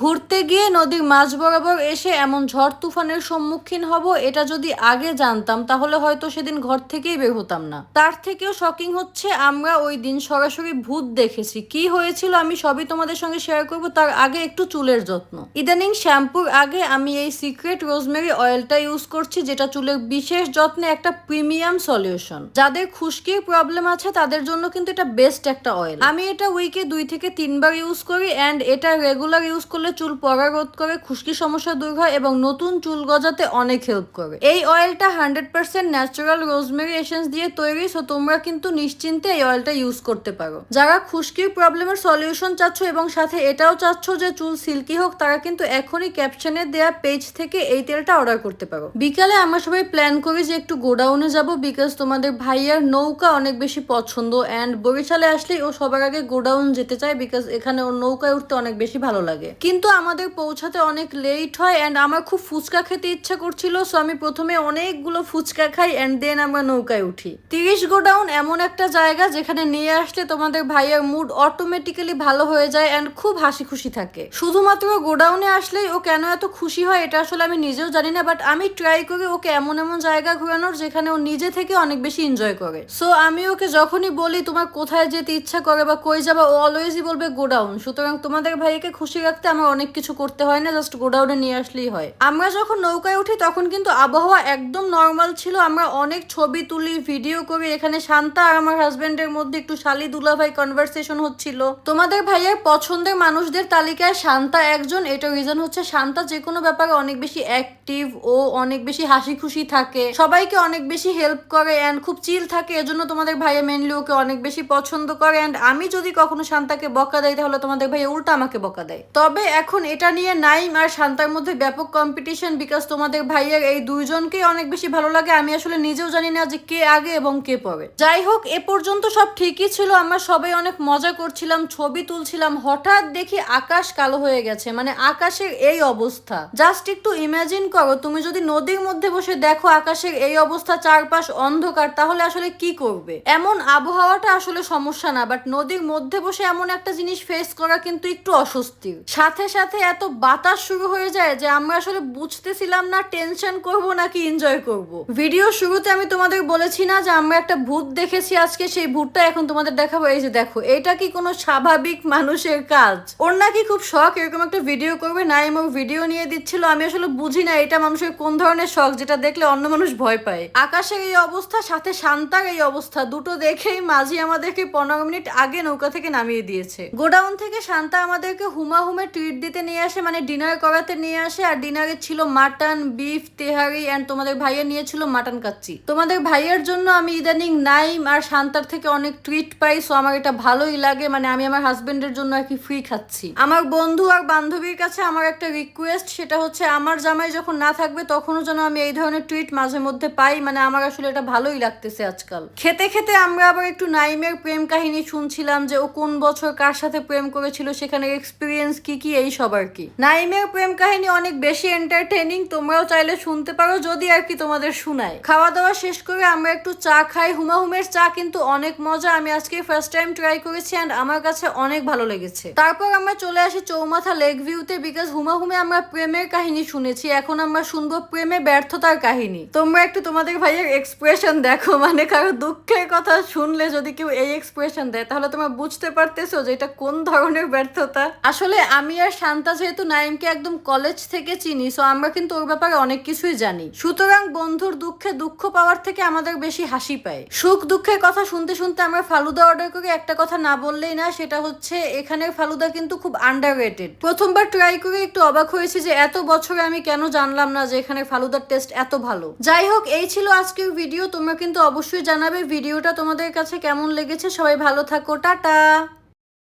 ঘুরতে গিয়ে নদীর মাঝ বরাবর এসে এমন ঝড় তুফানের সম্মুখীন হব, এটা যদি আগে জানতাম, তাহলে হয়তো সেদিন ঘর থেকেই বের হতাম না। তার থেকেও শকিং হচ্ছে, আমরা ওই দিন সরাসরি ভূত দেখেছি। কি হয়েছিল আমি সবই তোমাদের সঙ্গে শেয়ার করব, তার আগে একটু চুলের যত্ন। ইদানিং শ্যাম্পুর আগে আমি এই সিক্রেট রোজমেরি অয়েলটা ইউজ করছি, যেটা চুলের বিশেষ যত্নে একটা প্রিমিয়াম সলিউশন যাদের খুশকির প্রবলেম আছে, তাদের জন্য কিন্তু এটা বেস্ট একটা অয়েল আমি এটা উইকে দুই থেকে তিনবার ইউজ করি অ্যান্ড এটা রেগুলার ইউজ করলে চুল পড়া রোধ করে, খুশকি সমস্যা দূর হয় এবং নতুন চুল গজাতে অনেক হেল্প করে। এই অয়েলটা hundred percent natural rosemary essence দিয়ে তৈরি সো তোমরা কিন্তু নিশ্চিন্তে এই অয়েলটা ইউজ করতে পারো। যারা খুশকির প্রবলেমের সলিউশন চাচ্ছ এবং সাথে এটাও চাচ্ছ যে চুল সিল্কি হোক, তারা কিন্তু এখনই ক্যাপশনে দেয়া পেজ থেকে এই তেলটা অর্ডার করতে পারো। বিকালে আমরা সবাই প্ল্যান করি যে একটু গোডাউনে যাব বিকজ তোমাদের ভাইয়ার নৌকা অনেক বেশি পছন্দ অ্যান্ড বরিশালে আসলেই ও সবার আগে গোডাউন যেতে চায় বিকজ এখানে ওর নৌকায় উঠতে অনেক বেশি ভালো লাগে। কিন্তু আমাদের পৌঁছাতে অনেক লেট হয় অ্যান্ড আমার খুব ফুচকা খেতে ইচ্ছা করছিল সো আমি প্রথমে অনেকগুলো ফুচকা খাই অ্যান্ড দেন আমরা নৌকায় উঠি। তিরিশ গোডাউন এমন একটা জায়গা যেখানে নিয়ে আসলে তোমাদের ভাইয়ার মুড অটোমেটিক্যালি ভালো হয়ে যায় অ্যান্ড খুব হাসি খুশি থাকে। শুধুমাত্র গোডাউনে আসলেই ও কেন এত খুশি হয় এটা আসলে আমি নিজেও জানি না বাট আমি ট্রাই করি ওকে এমন এমন জায়গা ঘোরানোর যেখানে ও নিজে থেকে অনেক বেশি এনজয় করে। সো আমি ওকে যখনই বলি তোমার কোথায় যেতে ইচ্ছা করে বা কই যাবা, ও অলওয়েজই বলবে গোডাউন। সুতরাং তোমাদের ভাইকে খুশি রাখতে আমার অনেক কিছু করতে হয় না জাস্ট গোডাউনে নিয়ে আসলেই হয়। আমরা যখন নৌকায় উঠি, তখন কিন্তু আবহাওয়া একদম নর্মাল ছিল। আমরা অনেক ছবি তুলি ভিডিও করি। এখানে শান্তা আর আমার হাজবেন্ডের মধ্যে একটু শালি দুলাভাই কনভারসেশন হচ্ছিল। তোমাদের ভাইয়ের পছন্দের মানুষদের তালিকায় শান্তা একজন। এটা রিজন হচ্ছে শান্তা যে কোনো ব্যাপারে অনেক বেশি অ্যাক্টিভ ও অনেক বেশি হাসি খুশি থাকে। সবাইকে অনেক বেশি হেল্প করে অ্যান্ড খুব চিল থাকে। এজন্য তোমাদের ভাইয়া মেনলি ওকে অনেক বেশি পছন্দ করে। অ্যান্ড আমি যদি কখনো শান্তাকে বকা দেয় তাহলে তোমাদের ভাইয়া উল্টা আমাকে বকা দেয়। তবে এখন এটা নিয়ে নাইম আর শান্তার মধ্যে ব্যাপক কম্পিটিশন বিকজ তোমাদের ভাইয়ের এই দুইজনকেই অনেক বেশি ভালো লাগে। আমি আসলে নিজেও জানি না যে কে আগে এবং কে পরে। যাই হোক, এ পর্যন্ত সব ঠিকই ছিল। আমরা সবাই অনেক মজা করছিলাম, ছবি তুলছিলাম। হঠাৎ দেখি আকাশ কালো হয়ে গেছে মানে আকাশের এই অবস্থা। জাস্ট একটু ইমাজিন করো, তুমি যদি নদীর মধ্যে বসে দেখো আকাশের এই অবস্থা, চারপাশ অন্ধকার, তাহলে আসলে কি করবে? এমন আবহাওয়াটা আসলে সমস্যা না বাট নদীর মধ্যে বসে এমন একটা জিনিস ফেস করা কিন্তু একটু অস্বস্তির। সাথে সাথে সাথে এত বাতাস শুরু হয়ে যায় যে আমরা আসলে বুঝতেছিলাম না টেনশন করব নাকি এনজয় করব। ভিডিও শুরুতে আমি তোমাদের বলেছি না যে আমরা একটা ভূত দেখেছি আজকে, সেই ভূতটা এখন তোমাদের দেখাবো। এই যে দেখো, এটা কি কোনো স্বাভাবিক মানুষের কাজ? ওর নাকি খুব শখ, এরকম একটা ভিডিও করবে। না এবং ভিডিও নিয়ে দিচ্ছিল। আমি আসলে বুঝি না এটা মানুষের কোন ধরনের শখ, যেটা দেখলে অন্য মানুষ ভয় পায়। আকাশের এই অবস্থা, সাথে শান্তার এই অবস্থা, দুটো দেখেই মাঝি আমাদেরকে পনেরো মিনিট আগে নৌকা থেকে নামিয়ে দিয়েছে। গোডাউন থেকে শান্তা আমাদেরকে হুমা হুমে ট্রিট দিতে নিয়ে আসে মানে ডিনার করাতে নিয়ে আসে, আর ডিনারে ছিল মাটন বিফ তেহারি অ্যান্ড তোমাদের ভাইয়া নিয়েছিল মাটন কাচ্চি। তোমাদের ভাইয়ের জন্য আমি ইদানিং নাইম আর শান্তার থেকে অনেক ট্রিট পাই সো আমার এটা ভালোই লাগে মানে আমি আমার হাজবেন্ডের জন্য আর কি ফ্রি খাচ্ছি। আমার বন্ধু আর বান্ধবীর কাছে আমার একটা রিকোয়েস্ট সেটা হচ্ছে আমার জামাই যখন না থাকবে, তখনও যেন আমি এই ধরনের টুইট মাঝে মধ্যে পাই মানে আমার আসলে এটা ভালোই লাগতেছে আজকাল। খেতে খেতে আমরা আবার একটু নাইমের প্রেম কাহিনী শুনছিলাম, যে ও কোন বছর কার সাথে প্রেম করেছিল, সেখানে এক্সপিরিয়েন্স কি কি এই সব আর কি। নাইমের প্রেম কাহিনী অনেক বেশি এন্টারটেইনিং তোমরাও চাইলে শুনতে পারো যদি আর কি তোমাদের শোনায়। খাওয়া দাওয়া শেষ করে আমরা একটু চা খাই। হুমাহুমের চা কিন্তু অনেক মজা, আমি আজকে ফার্স্ট টাইম ট্রাই করেছি অ্যান্ড আমার কাছে অনেক ভালো লেগেছে। তারপর আমরা চলে আসি চৌমাথা লেক ভিউতে বিকজ হুমাহুমে আমরা প্রেমের কাহিনী শুনেছি, এখন আমরা শুনব প্রেমে ব্যর্থতার কাহিনী। তোমরা একটু তোমাদের ভাইয়ের এক্সপ্রেশন দেখো মানে কারও দুঃখের কথা শুনলে যদি কেউ এই এক্সপ্রেশন দেয়, তাহলে তোমরা বুঝতে পারতেছো যে এটা কোন ধরনের ব্যর্থতা। আসলে আমি আর শান্তা যেহেতু নাইমকে একদম কলেজ থেকে চিনি সো আমরা কিন্তু ওর ব্যাপারে অনেক কিছুই জানি। সুতরাং বন্ধুর দুঃখে দুঃখ পাওয়ার থেকে আমাদের বেশি হাসি পায়। সুখ দুঃখের কথা শুনতে শুনতে আমরা ফালুদা অর্ডার করি, একটা কথা না বললেই না, সেটা হচ্ছে এখানের ফালুদা কিন্তু খুব আন্ডার রেটেড প্রথমবার ট্রাই করে একটু অবাক হয়েছে যে এত বছরে আমি কেন জানলাম না যে এখানে ফালুদার টেস্ট এত ভালো। যাই হোক, এই ছিল আজকের ভিডিও তোমরা কিন্তু অবশ্যই জানাবে ভিডিওটা তোমাদের কাছে কেমন লেগেছে। সবাই ভালো থাকো, টাটা!